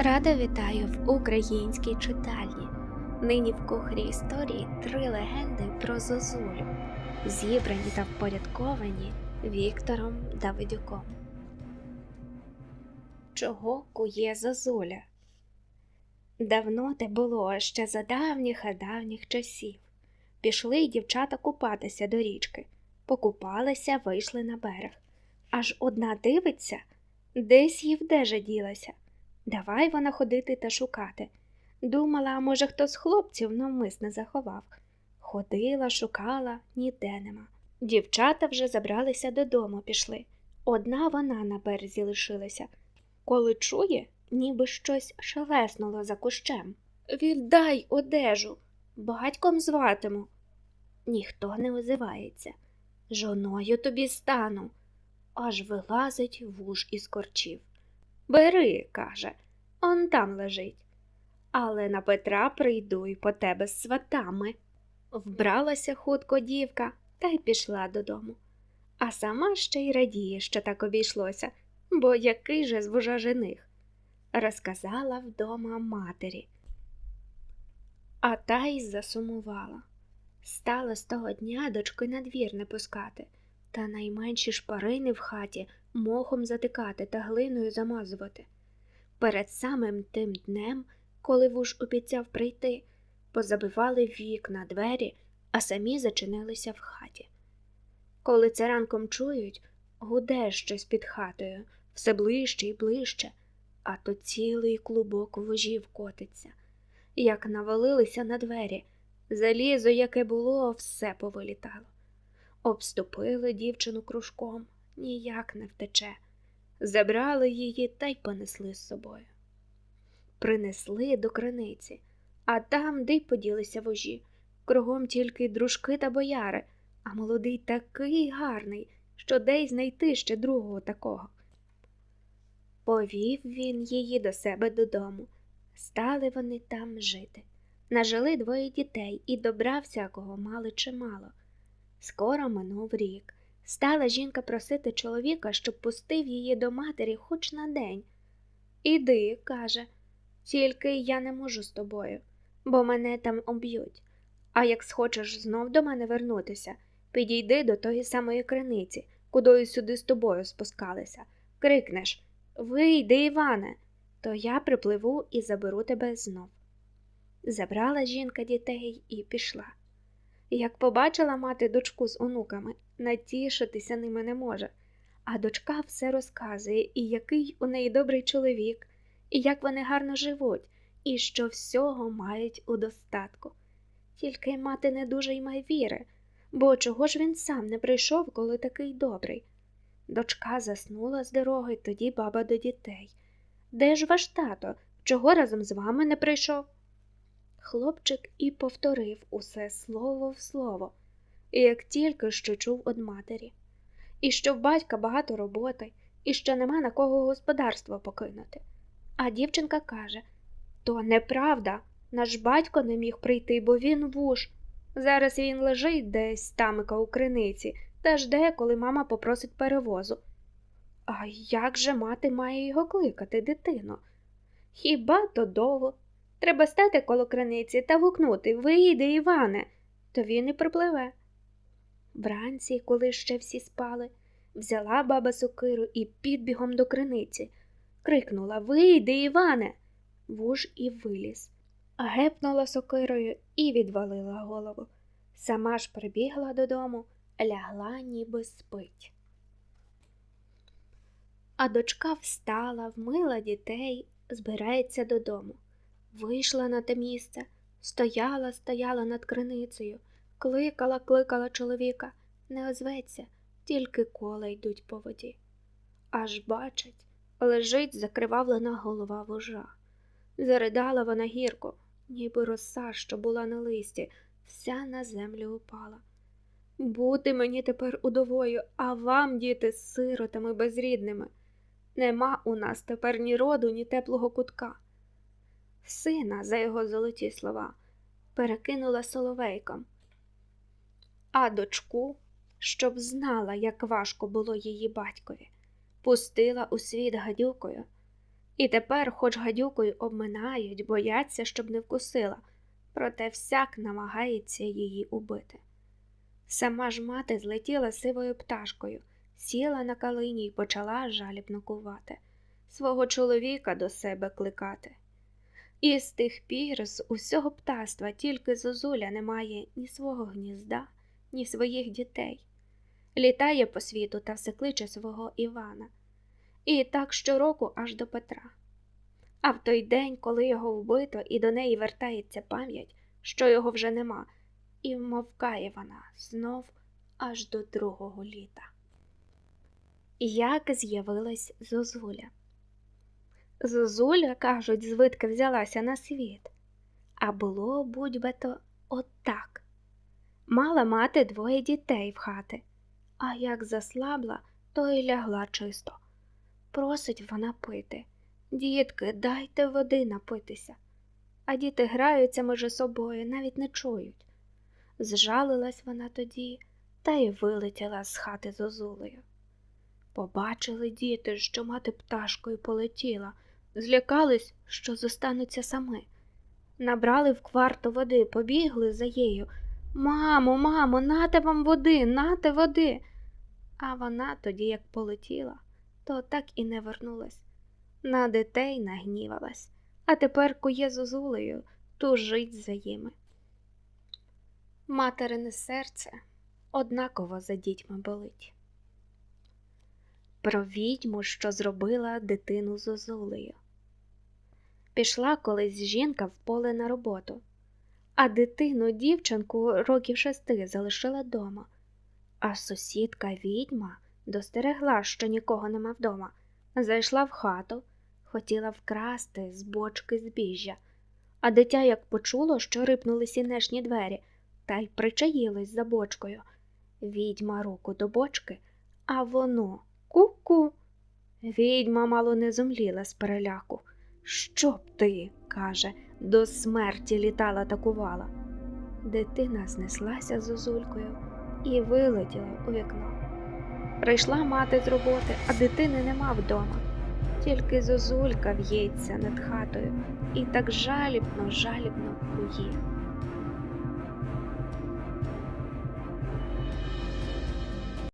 Рада вітаю в українській читальні. Нині в кухрі історії три легенди про Зозулю, зібрані та впорядковані Віктором Давидюком. Чого кує Зозуля? Давно те було ще за давніх а давніх часів. Пішли дівчата купатися до річки, покупалися, вийшли на берег. Аж одна дивиться, десь їй вдежа ділася. Давай вона ходити та шукати. Думала, може, хто з хлопців навмисне заховав. Ходила, шукала, ніде нема. Дівчата вже забралися додому, пішли. Одна вона на березі лишилася. Коли чує, ніби щось шелеснуло за кущем. Віддай одежу, батьком зватиму. Ніхто не озивається. Жоною тобі стану. Аж вилазить вуж із корчів. Бери, каже, он там лежить. Але на Петра прийду й по тебе з сватами. Вбралася хутко дівка та й пішла додому. А сама ще й радіє, що так обійшлося, бо який же з вужа жених. Розказала вдома матері. А та й засумувала. Стала з того дня дочки на двір не пускати, та найменші шпарини в хаті мохом затикати та глиною замазувати. Перед самим тим днем, коли вуж обіцяв прийти, позабивали вікна, двері, а самі зачинилися в хаті. Коли це ранком чують, гуде щось під хатою, все ближче і ближче, а то цілий клубок вожів котиться. Як навалилися на двері, залізо, яке було, все повилітало. Обступили дівчину кружком, ніяк не втече. Забрали її та й понесли з собою. Принесли до криниці, а там де й поділися вожі. Кругом тільки дружки та бояри, а молодий такий гарний, що де й знайти ще другого такого. Повів він її до себе додому. Стали вони там жити. Нажили двоє дітей і добра всякого мали чимало. Скоро минув рік. Стала жінка просити чоловіка, щоб пустив її до матері хоч на день. Іди, каже, тільки я не можу з тобою, бо мене там об'ють. А як схочеш знов до мене вернутися, підійди до тої самої криниці, кудою сюди з тобою спускалися. Крикнеш Вийди, Іване, то я припливу і заберу тебе знов. Забрала жінка дітей і пішла. Як побачила мати дочку з онуками, натішитися ними не може, а дочка все розказує, і який у неї добрий чоловік, і як вони гарно живуть, і що всього мають у достатку. Тільки мати не дуже й має віри, бо чого ж він сам не прийшов, коли такий добрий. Дочка заснула з дороги, тоді баба до дітей. Де ж ваш тато? Чого разом з вами не прийшов? Хлопчик і повторив усе слово в слово, як тільки що чув од матері, і що в батька багато роботи, і що нема на кого господарство покинути. А дівчинка каже то неправда, наш батько не міг прийти, бо він вуж. Зараз він лежить десь тамика у криниці та жде, коли мама попросить перевозу. А як же мати має його кликати, дитино? Хіба то довго? Треба стати коло криниці та гукнути Вийди, Іване, то він і припливе. Вранці, коли ще всі спали, взяла баба сокиру і підбігом до криниці. Крикнула Вийди, Іване. Вуж і виліз, гепнула сокирою і відвалила голову. Сама ж прибігла додому, лягла, ніби спить. А дочка встала, вмила дітей, збирається додому. Вийшла на те місце, стояла, стояла над криницею, кликала, кликала чоловіка, не озветься, тільки кола йдуть по воді. Аж бачить, лежить закривавлена голова вожа. Заридала вона гірко, ніби роса, що була на листі, вся на землю упала. Бути мені тепер удовою, а вам, діти, сиротами безрідними. Нема у нас тепер ні роду, ні теплого кутка сина за його золоті слова, перекинула соловейком, а дочку, щоб знала, як важко було її батькові, пустила у світ гадюкою, І тепер, хоч гадюкою обминають, бояться, щоб не вкусила, проте всяк намагається її убити. Сама ж мати злетіла сивою пташкою, сіла на калині й почала жалібно кувати, свого чоловіка до себе кликати. І з тих пір з усього птаства тільки зозуля не має ні свого гнізда, ні своїх дітей. Літає по світу та все кличе свого Івана. І так щороку аж до Петра. А в той день, коли його вбито, і до неї вертається пам'ять, що його вже нема, і вмовкає вона знов аж до другого літа. Як з'явилась Зозуля? Зозуля, кажуть, звидки взялася на світ, а було будь-би то отак. Мала мати двоє дітей в хати, а як заслабла, то й лягла чисто. Просить вона пити. Дітки, дайте води напитися. А діти граються між собою, навіть не чують. Зжалилась вона тоді та й вилетіла з хати зозулею. Побачили діти, що мати пташкою полетіла, злякались, що зостануться сами. Набрали в кварту води, побігли за нею. Мамо, мамо, нате вам води, нате води. А вона тоді, як полетіла, то так і не вернулась. На дітей нагнівалась, а тепер кує зозулею, тужить за їми. Материне серце однаково за дітьми болить. Про відьму, що зробила дитину зозулею. Пішла колись жінка в поле на роботу, а дитину дівчинку років шести залишила дома. А сусідка відьма достерегла, що нікого нема вдома, зайшла в хату, хотіла вкрасти з бочки збіжжя, а дитя як почуло, що рипнули сінешні двері, та й причаїлось за бочкою. Відьма руку до бочки, а воно ку-ку. Відьма мало не зомліла з переляку. Щоб ти, каже, до смерті літала та кувала. Дитина знеслася зозулькою і вилетіла у вікно. Прийшла мати з роботи, а дитини нема вдома. Тільки зозулька в'ється над хатою і так жалібно, жалібно кує.